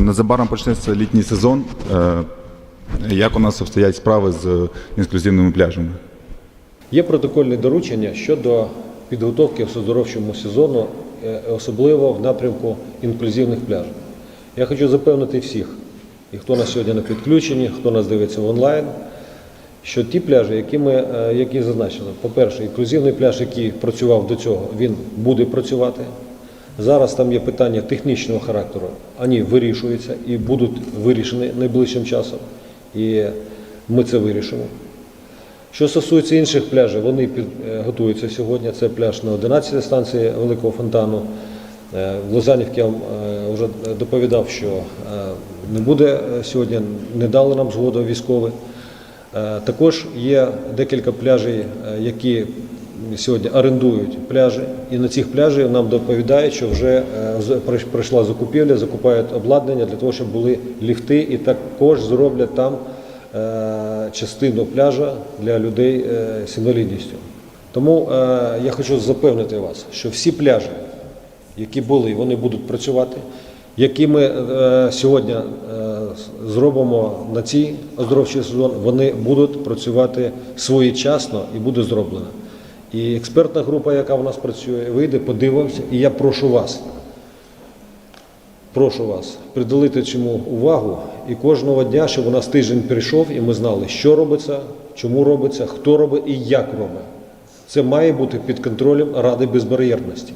Незабаром почнеться літній сезон. Е, Як у нас обстоять справи з інклюзивними пляжами? Є протокольне доручення щодо підготовки в оздоровчому сезону, е, особливо в напрямку інклюзивних пляжів. Я хочу запевнити всіх, і хто нас сьогодні на підключенні, хто нас дивиться в онлайн, що ті пляжі, які ми е, які зазначили, по-перше, інклюзивний пляж, який працював до цього, він буде працювати. Зараз там є питання технічного характеру, вони вирішуються і будуть вирішені найближчим часом. І ми це вирішимо. Що стосується інших пляжів, вони під, е, сьогодні. Це пляж на 11 станції Великого фонтану. Е, В Лозанівці я вам е, вже доповідав, що не буде сьогодні, не дали нам згоду військові. Також є декілька пляжів, е, які сьогодні орендують пляжі, і на цих пляжах нам доповідають, що вже е, пройшла закупівля, закупають обладнання для того, щоб були ліфти, і також зроблять там е, частину пляжа для людей е, з інвалідністю. Тому я хочу запевнити вас, що всі пляжі, які були, вони будуть працювати, які ми сьогодні зробимо на цій оздоровчий сезон, вони будуть працювати своєчасно і буде зроблено. І експертна група, яка в нас працює, вийде, подивився, і я прошу вас, прошу вас приділити цьому увагу і кожного дня, щоб у нас тиждень прийшов, і ми знали, що робиться, чому робиться, хто робить і як робить. Це має бути під контролем Ради безбар'єрності.